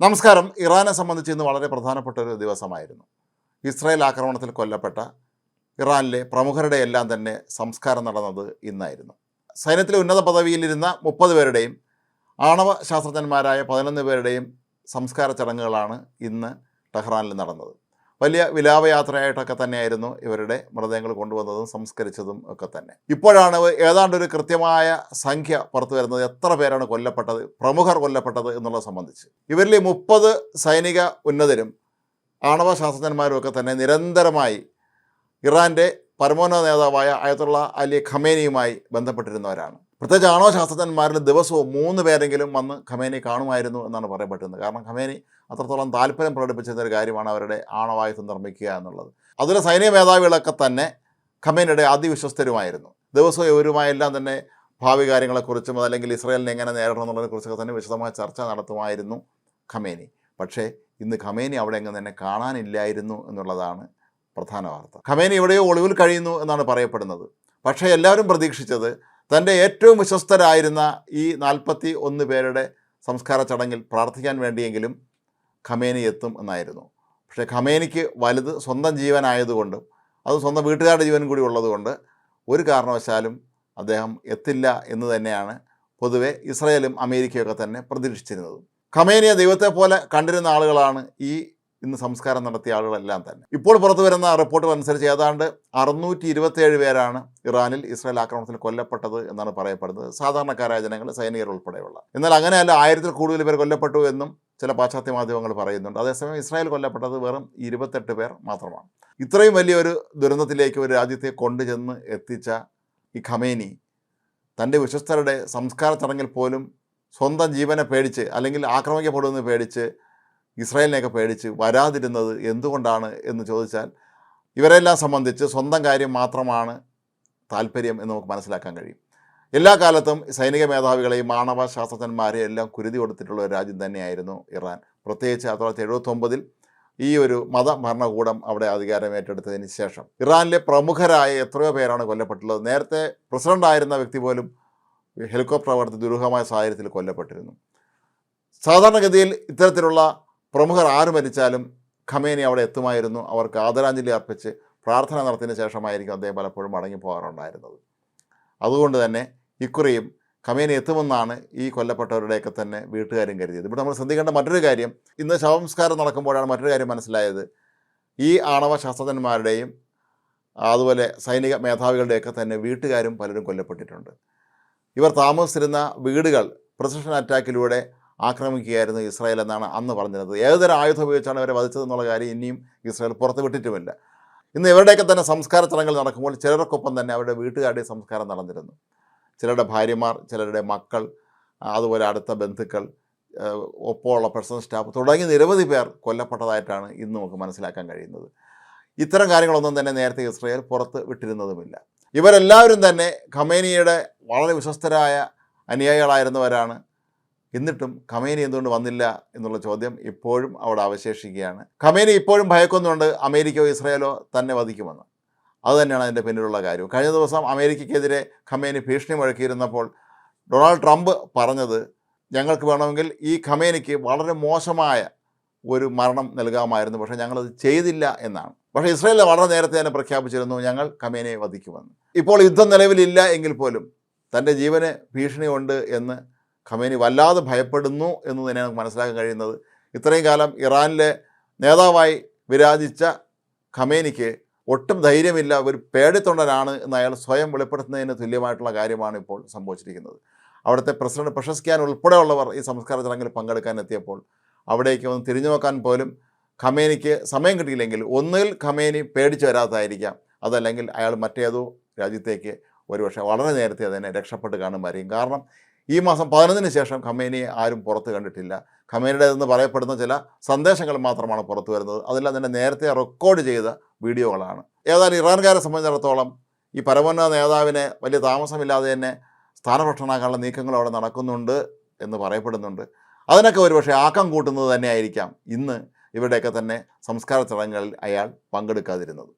നമസ്കാരം. ഇറാനെ സംബന്ധിച്ച് ഇന്ന് വളരെ പ്രധാനപ്പെട്ട ഒരു ദിവസമായിരുന്നു. ഇസ്രായേൽ ആക്രമണത്തിൽ കൊല്ലപ്പെട്ട ഇറാനിലെ പ്രമുഖരുടെ എല്ലാം തന്നെ സംസ്കാരം നടന്നത് ഇന്നായിരുന്നു. സൈന്യത്തിലെ ഉന്നത പദവിയിലിരുന്ന മുപ്പത് പേരുടെയും ആണവ ശാസ്ത്രജ്ഞന്മാരായ പതിനൊന്ന് പേരുടെയും സംസ്കാര ചടങ്ങുകളാണ് ഇന്ന് ടെഹ്റാനിൽ നടന്നത്. വലിയ വിലാപയാത്രയായിട്ടൊക്കെ തന്നെയായിരുന്നു ഇവരുടെ മൃതദേഹങ്ങൾ കൊണ്ടുവന്നതും സംസ്കരിച്ചതും ഒക്കെ തന്നെ. ഇപ്പോഴാണ് ഏതാണ്ട് ഒരു കൃത്യമായ സംഖ്യ പുറത്തു വരുന്നത്. എത്ര പേരാണ് കൊല്ലപ്പെട്ടത് പ്രമുഖർ കൊല്ലപ്പെട്ടത് എന്നുള്ളത് സംബന്ധിച്ച്. ഇവരിൽ മുപ്പത് സൈനിക ഉന്നതരും ആണവ ശാസ്ത്രജ്ഞന്മാരും ഒക്കെ തന്നെ നിരന്തരമായി ഇറാന്റെ പരമോന്നത നേതാവായ അയത്തുള്ള അലി ഖമേനിയുമായി ബന്ധപ്പെട്ടിരുന്നവരാണ്. പ്രത്യേകിച്ച് ആണവ ശാസ്ത്രജ്ഞന്മാരിൽ ദിവസവും മൂന്ന് പേരെങ്കിലും വന്ന് ഖമേനി കാണുമായിരുന്നു എന്നാണ് പറയപ്പെട്ടിരുന്നത് കാരണം ഖമേനി അത്രത്തോളം താല്പര്യം പ്രകടിപ്പിച്ചിരുന്ന ഒരു കാര്യമാണ് അവരുടെ ആണവായുധം നിർമ്മിക്കുക എന്നുള്ളത്. അതിലെ സൈനിക മേധാവികളൊക്കെ തന്നെ ഖമേനിയുടെ അതിവിശ്വസ്തരുമായിരുന്നു. ദിവസവും ഇവരുമായെല്ലാം തന്നെ ഭാവി കാര്യങ്ങളെക്കുറിച്ചും അതല്ലെങ്കിൽ ഇസ്രായേലിനെ എങ്ങനെ നേരിടണം എന്നുള്ളതിനെക്കുറിച്ചൊക്കെ തന്നെ വിശദമായ ചർച്ച നടത്തുമായിരുന്നു ഖമേനി. പക്ഷേ ഇന്ന് ഖമേനി അവിടെ എങ്ങനെ തന്നെ കാണാനില്ലായിരുന്നു എന്നുള്ളതാണ് പ്രധാന വാർത്ത. ഖമേനി എവിടെയോ ഒളിവിൽ കഴിയുന്നു എന്നാണ് പറയപ്പെടുന്നത്. പക്ഷേ എല്ലാവരും പ്രതീക്ഷിച്ചത് തന്റെ ഏറ്റവും വിശ്വസ്തരായിരുന്ന ഈ നാൽപ്പത്തി ഒന്ന് പേരുടെ സംസ്കാര ചടങ്ങിൽ പ്രാർത്ഥിക്കാൻ വേണ്ടിയെങ്കിലും ഖമേനി എത്തും എന്നായിരുന്നു. പക്ഷേ ഖമേനിക്ക് വലുത് സ്വന്തം ജീവനായതുകൊണ്ടും അത് സ്വന്തം വീട്ടുകാരുടെ ജീവനും കൂടി ഉള്ളതുകൊണ്ട് ഒരു കാരണവശാലും അദ്ദേഹം എത്തില്ല എന്ന് തന്നെയാണ് പൊതുവെ ഇസ്രയേലും അമേരിക്കയൊക്കെ തന്നെ പ്രതീക്ഷിച്ചിരുന്നത്. ഖമേനിയെ ദൈവത്തെ പോലെ കണ്ടിരുന്ന ആളുകളാണ് ഈ ഇന്ന് സംസ്കാരം നടത്തിയ ആളുകളെല്ലാം തന്നെ. ഇപ്പോൾ പുറത്തു വരുന്ന റിപ്പോർട്ടുകൾ അനുസരിച്ച് ഏതാണ്ട് അറുന്നൂറ്റി ഇരുപത്തിയേഴ് പേരാണ് ഇറാനിൽ ഇസ്രായേൽ ആക്രമണത്തിൽ കൊല്ലപ്പെട്ടത് എന്നാണ് പറയപ്പെടുന്നത്. സാധാരണക്കാരായ ജനങ്ങൾ സൈനികർ ഉൾപ്പെടെയുള്ള. എന്നാൽ അങ്ങനെയല്ല ആയിരത്തിൽ കൂടുതൽ പേർ കൊല്ലപ്പെട്ടു എന്നും ചില പാശ്ചാത്യ മാധ്യമങ്ങൾ പറയുന്നുണ്ട്. അതേസമയം ഇസ്രായേൽ കൊല്ലപ്പെട്ടത് വെറും ഇരുപത്തെട്ട് പേർ മാത്രമാണ്. ഇത്രയും വലിയൊരു ദുരന്തത്തിലേക്ക് ഒരു രാജ്യത്തെ കൊണ്ടുചെന്ന് എത്തിച്ച ഈ ഖമേനി തന്റെ വിശ്വസ്തരുടെ സംസ്കാര ചടങ്ങിൽ പോലും സ്വന്തം ജീവനെ പേടിച്ച് അല്ലെങ്കിൽ ആക്രമിക്കപ്പെടുമെന്ന് പേടിച്ച് ഇസ്രായേലിനെയൊക്കെ പേടിച്ച് വരാതിരുന്നത് എന്തുകൊണ്ടാണ് എന്ന് ചോദിച്ചാൽ ഇവരെല്ലാം സംബന്ധിച്ച് സ്വന്തം കാര്യം മാത്രമാണ് താല്പര്യം എന്ന് നമുക്ക് മനസ്സിലാക്കാൻ കഴിയും. എല്ലാ കാലത്തും സൈനിക മേധാവികളെയും മാണവ ശാസ്ത്രജ്ഞന്മാരെയും എല്ലാം കുരുതി കൊടുത്തിട്ടുള്ള ഒരു രാജ്യം തന്നെയായിരുന്നു ഇറാൻ. പ്രത്യേകിച്ച് ആയിരത്തി തൊള്ളായിരത്തി എഴുപത്തൊമ്പതിൽ ഈ ഒരു മത ഭരണകൂടം അവിടെ അധികാരം ഏറ്റെടുത്തതിന് ശേഷം. ഇറാനിലെ പ്രമുഖരായ എത്രയോ പേരാണ് കൊല്ലപ്പെട്ടുള്ളത്. നേരത്തെ പ്രസിഡന്റായിരുന്ന വ്യക്തി പോലും ഹെലികോപ്റ്റർ അപകടത്തിൽ ദുരൂഹമായ സാഹചര്യത്തിൽ കൊല്ലപ്പെട്ടിരുന്നു. സാധാരണഗതിയിൽ ഇത്തരത്തിലുള്ള പ്രമുഖർ ആര് മരിച്ചാലും ഖമേനി അവിടെ എത്തുമായിരുന്നു. അവർക്ക് ആദരാഞ്ജലി അർപ്പിച്ച് പ്രാർത്ഥന നടത്തിയതിന് ശേഷമായിരിക്കും അദ്ദേഹം പലപ്പോഴും മടങ്ങി പോകാറുണ്ടായിരുന്നത് അതുകൊണ്ട് തന്നെ ഇക്കുറിയും ഖമേനി എത്തുമെന്നാണ് ഈ കൊല്ലപ്പെട്ടവരുടെയൊക്കെ തന്നെ വീട്ടുകാരും കരുതിയത്. ഇവിടെ നമ്മൾ ശ്രദ്ധിക്കേണ്ട മറ്റൊരു കാര്യം ഇന്ന് ശവസംസ്കാരം നടക്കുമ്പോഴാണ് മറ്റൊരു കാര്യം മനസ്സിലായത്. ഈ ആണവ ശാസ്ത്രജ്ഞന്മാരുടെയും അതുപോലെ സൈനിക മേധാവികളുടെയൊക്കെ തന്നെ വീട്ടുകാരും പലരും കൊല്ലപ്പെട്ടിട്ടുണ്ട്. ഇവർ താമസിച്ചിരുന്ന വീടുകൾ പ്രസിഷൻ അറ്റാക്കിലൂടെ ആക്രമിക്കുകയായിരുന്നു ഇസ്രായേൽ എന്നാണ് അന്ന് പറഞ്ഞിരുന്നത്. ഏതൊരു ആയുധം ഉപയോഗിച്ചാണ് അവരെ വധിച്ചതെന്നുള്ള കാര്യം ഇനിയും ഇസ്രായേൽ പുറത്ത് വിട്ടിട്ടുമില്ല ഇന്ന് ഇവരുടെയൊക്കെ തന്നെ സംസ്കാര ചടങ്ങുകൾ നടക്കുമ്പോൾ ചിലർക്കൊപ്പം തന്നെ അവരുടെ വീട്ടുകാരുടെ സംസ്കാരം നടന്നിരുന്നു. ചിലരുടെ ഭാര്യമാർ ചിലരുടെ മക്കൾ അതുപോലെ അടുത്ത ബന്ധുക്കൾ ഒപ്പമുള്ള പേഴ്സണൽ സ്റ്റാഫ് തുടങ്ങി നിരവധി പേർ കൊല്ലപ്പെട്ടതായിട്ടാണ് ഇന്ന് നമുക്ക് മനസ്സിലാക്കാൻ കഴിയുന്നത്. ഇത്തരം കാര്യങ്ങളൊന്നും തന്നെ നേരത്തെ ഇസ്രയേൽ പുറത്ത് വിട്ടിരുന്നതുമില്ല. ഇവരെല്ലാവരും തന്നെ ഖമേനിയുടെ വളരെ വിശ്വസ്തരായ അനുയായികളായിരുന്നവരാണ്. എന്നിട്ടും ഖമേനി എന്തുകൊണ്ട് വന്നില്ല എന്നുള്ള ചോദ്യം ഇപ്പോഴും അവിടെ അവശേഷിക്കുകയാണ്. ഖമേനി ഇപ്പോഴും ഭയക്കുന്നുണ്ട് അമേരിക്കയോ ഇസ്രായേലോ തന്നെ വധിക്കുമെന്ന്. അതുതന്നെയാണ് അതിന്റെ പിന്നിലുള്ള കാര്യം. കഴിഞ്ഞ ദിവസം അമേരിക്കയ്ക്കെതിരെ ഖമേനി ഭീഷണി മുഴക്കിയിരുന്നപ്പോൾ ഡൊണാൾഡ് ട്രംപ് പറഞ്ഞത് ഞങ്ങൾക്ക് വേണമെങ്കിൽ ഈ ഖമേനിക്ക് വളരെ മോശമായ ഒരു മരണം നൽകാമായിരുന്നു. പക്ഷേ ഞങ്ങളത് ചെയ്തില്ല എന്നാണ്. പക്ഷേ ഇസ്രായേൽ വളരെ നേരത്തെ തന്നെ പ്രഖ്യാപിച്ചിരുന്നു ഞങ്ങൾ ഖമേനയെ വധിക്കുമെന്ന്. ഇപ്പോൾ യുദ്ധം നിലവിലില്ല എങ്കിൽ പോലും തന്റെ ജീവന് ഭീഷണിയുണ്ട് എന്ന് ഖമേനി വല്ലാതെ ഭയപ്പെടുന്നു എന്ന് തന്നെ നമുക്ക് മനസ്സിലാക്കാൻ കഴിയുന്നത്. ഇത്രയും കാലം ഇറാനിലെ നേതാവായി വിരാജിച്ച ഖമേനിക്ക് ഒട്ടും ധൈര്യമില്ല ഒരു പേടിത്തൊണ്ടനാണ് എന്ന് അയാൾ സ്വയം വെളിപ്പെടുത്തുന്നതിന് തുല്യമായിട്ടുള്ള കാര്യമാണ് ഇപ്പോൾ സംഭവിച്ചിരിക്കുന്നത്. അവിടുത്തെ പ്രസിഡന്റ് പ്രശസ്തിക്കാൻ ഉൾപ്പെടെയുള്ളവർ ഈ സംസ്കാര ചടങ്ങിൽ പങ്കെടുക്കാൻ എത്തിയപ്പോൾ അവിടേക്ക് ഒന്ന് തിരിഞ്ഞു നോക്കാൻ പോലും ഖമേനിക്ക് സമയം കിട്ടിയില്ലെങ്കിൽ ഒന്നിൽ ഖമേനി പേടിച്ചു വരാത്തതായിരിക്കാം. അതല്ലെങ്കിൽ അയാൾ മറ്റേതോ രാജ്യത്തേക്ക് ഒരുപക്ഷെ വളരെ നേരത്തെ അതിനെ രക്ഷപ്പെട്ട് കാണുമായിരിക്കും. കാരണം ഈ മാസം പതിനൊന്നിന് ശേഷം ഖമേനിയെ ആരും പുറത്ത് കണ്ടിട്ടില്ല. ഖമേനിയുടേതെന്ന് പറയപ്പെടുന്ന ചില സന്ദേശങ്ങൾ മാത്രമാണ് പുറത്തു വരുന്നത്. അതെല്ലാം തന്നെ നേരത്തെ റെക്കോർഡ് ചെയ്ത വീഡിയോകളാണ്. ഏതായാലും ഇറാൻകാരെ സംബന്ധിച്ചിടത്തോളം ഈ പരമോന്നത നേതാവിനെ വലിയ താമസമില്ലാതെ തന്നെ സ്ഥാനഭ്രഷ്ടനാക്കാനുള്ള നീക്കങ്ങൾ അവിടെ നടക്കുന്നുണ്ട് എന്ന് പറയപ്പെടുന്നുണ്ട്. അതിനൊക്കെ ഒരുപക്ഷെ ആക്കം കൂട്ടുന്നത് തന്നെയായിരിക്കാം ഇന്ന് ഇവരുടെയൊക്കെ തന്നെ സംസ്കാര ചടങ്ങുകളിൽ അയാൾ പങ്കെടുക്കാതിരുന്നത്.